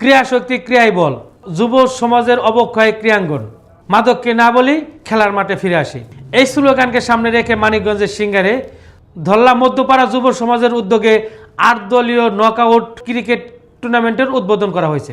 ক্রিয়াশক্তি ক্রিয়াই বল, যুব সমাজের অবক্ষয় ক্রিয়াঙ্গন। মাদককে না বলি খেলার মাঠে ফিরে আসি। এই স্লোগানকে সামনে রেখে মানিকগঞ্জের সিঙ্গারে, ধল্লা মধ্যপাড়া যুব সমাজের উদ্যোগে আট দলীয় নকআউট ক্রিকেট টুর্নামেন্টের উদ্বোধন করা হয়েছে।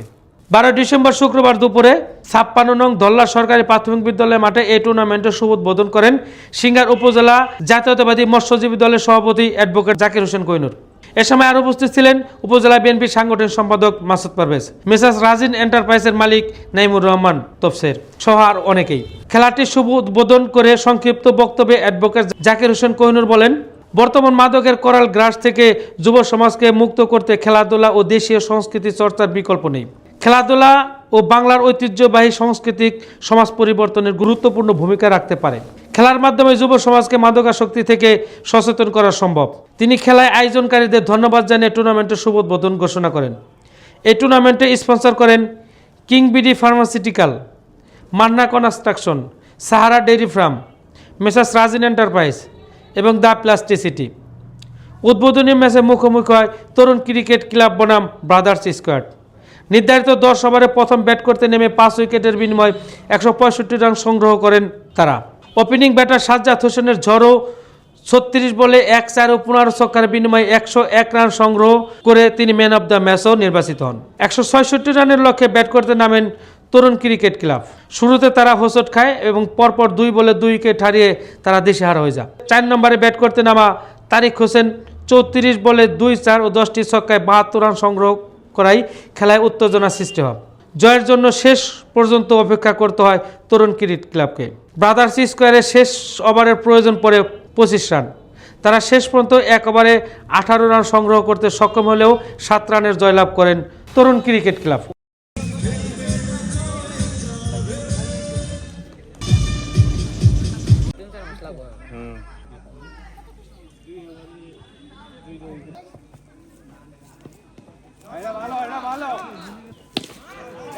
বারো ডিসেম্বর শুক্রবার দুপুরে ছাপ্পান্ন নং ধল্লা সরকারি প্রাথমিক বিদ্যালয় মাঠে এই টুর্নামেন্টের শুভ উদ্বোধন করেন সিঙ্গার উপজেলা জাতীয়তাবাদী মৎস্যজীবী দলের সভাপতি অ্যাডভোকেট জাকির হোসেন কৈনুর। এ সময় আরও উপস্থিত ছিলেন উপজেলা বিএনপির সাংগঠনিক সম্পাদক মাসুদ পারভেজ। মেসাস রাজিন এন্টারপ্রাইজের মালিক নাইমুর রহমান তফসের সহ আর অনেকেই। খেলাটির শুভ উদ্বোধন করে সংক্ষিপ্ত বক্তব্যে অ্যাডভোকেট জাকির হোসেন কোহিনুর বলেন, বর্তমান মাদকের করাল গ্রাস থেকে যুব সমাজকে মুক্ত করতে খেলাধুলা ও দেশীয় সংস্কৃতি চর্চার বিকল্প নেই। খেলাধুলা ও বাংলার ঐতিহ্যবাহী সাংস্কৃতিক সমাজ পরিবর্তনের গুরুত্বপূর্ণ ভূমিকা রাখতে পারে। খেলার মাধ্যমে যুব সমাজকে মাদকাসক্তি থেকে সচেতন করা সম্ভব। তিনি খেলায় আয়োজনকারীদের ধন্যবাদ জানিয়ে টুর্নামেন্টের শুভ উদ্বোধন ঘোষণা করেন। এই টুর্নামেন্টে স্পন্সর করেন King BD pharmaceutical, Manna construction, Sahara dairy farm messrs Rajin enterprise এবং দ্য প্লাস্টিসিটি। উদ্বোধনী ম্যাচে মুখোমুখি হয় তরুণ ক্রিকেট ক্লাব বনাম ব্রাদার্স স্কোয়াড। নির্ধারিত দশ ওভারে প্রথম ব্যাট করতে নেমে পাঁচ উইকেটের বিনিময়ে একশো পঁয়ষট্টি রান সংগ্রহ করেন তারা। ওপেনিং ব্যাটার সাজ্জাদ হোসেনের ঝড়ো ছত্রিশ বলে এক চার ও পনেরো ছক্কার বিনিময়ে একশো এক রান সংগ্রহ করে তিনি ম্যান অব দ্য ম্যাচও নির্বাচিত হন। একশো ছয়ষট্টি রানের লক্ষ্যে ব্যাট করতে নামেন তরুণ ক্রিকেট ক্লাব। শুরুতে তারা হোসট খায় এবং পরপর দুই বলে দুই উইকেট হারিয়ে তারা দিশেহারা হয়ে যায়। চার নম্বরে ব্যাট করতে নামা তারিক হোসেন চৌত্রিশ বলে দুই চার ও দশটি ছক্কায় বাহাত্তর রান সংগ্রহ করাই খেলায় উত্তেজনা সৃষ্টি হয়। জয়ের জন্য শেষ পর্যন্ত অপেক্ষা করতে হয় তরুণ ক্রিকেট ক্লাবকে। ব্রাদার্স স্কোয়ারে শেষ ওভারের প্রয়োজন পড়ে পঁচিশ রান। তারা শেষ পর্যন্ত এক ওভারে আঠারো রান সংগ্রহ করতে সক্ষম হলেও সাত রানের জয়লাভ করেন তরুণ ক্রিকেট ক্লাব।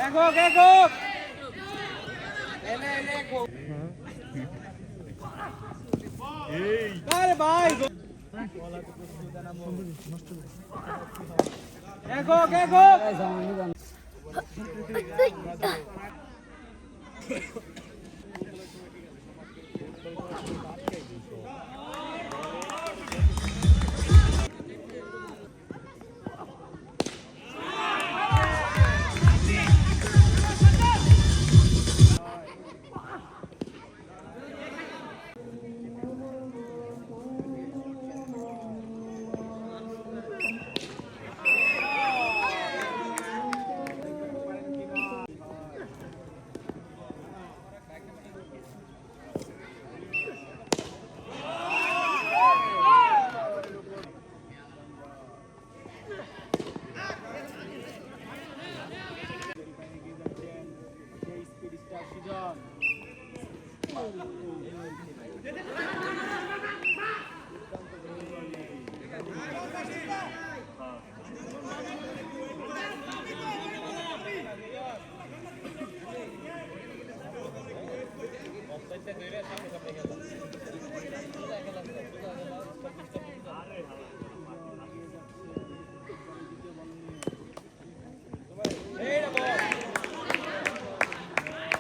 একক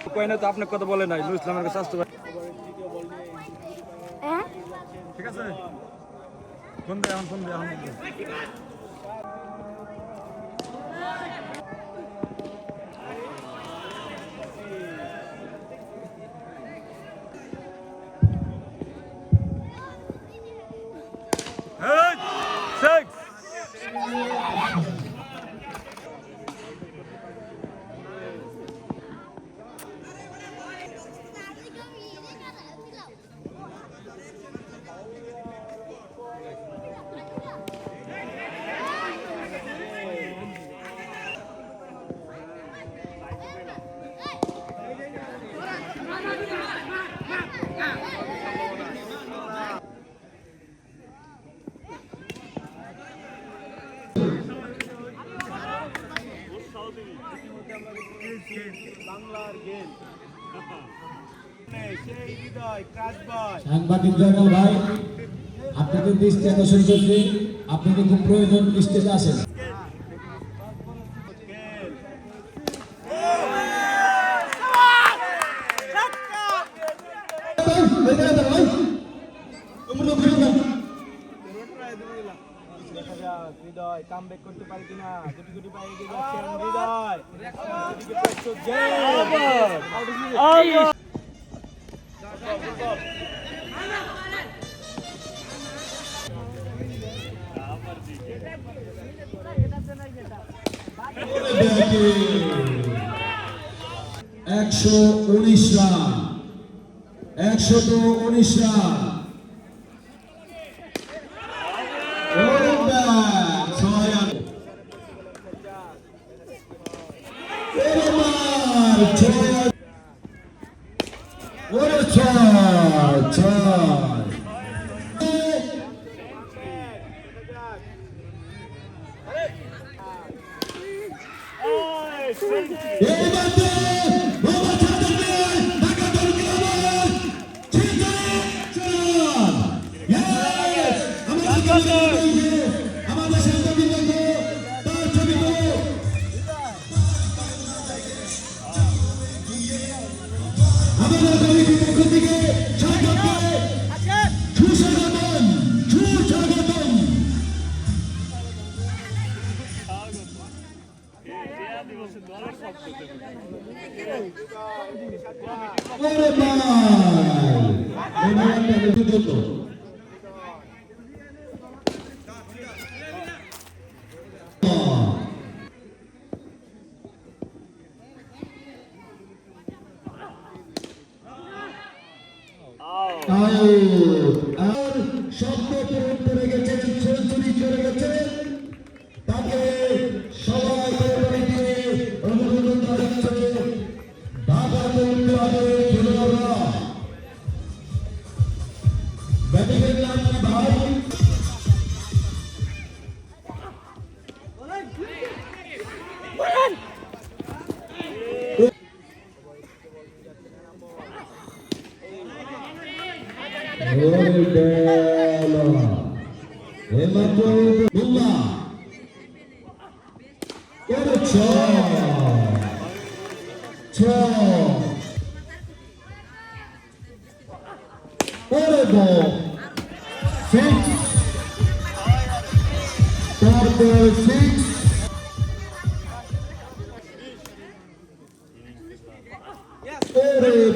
একক না তো আপনার কথা বলে নাই নুর ইসলামের কাছে আসতে পারে হ্যাঁ? ঠিক আছে? ফোন দে এখন ফোন দে এখন কাজবাই সাংবাদিক ভাই আপনাদের দৃষ্টি আকর্ষণ করছি। আপনাদের খুব প্রয়োজন স্টেজে আসেন। একশো উনিশ রান। একশো উনিশ রান। 세번만 그렇죠 자 일반대 로마 শব্দ 몰라 그렇죠 저 오늘도 식 더블 식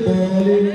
বলে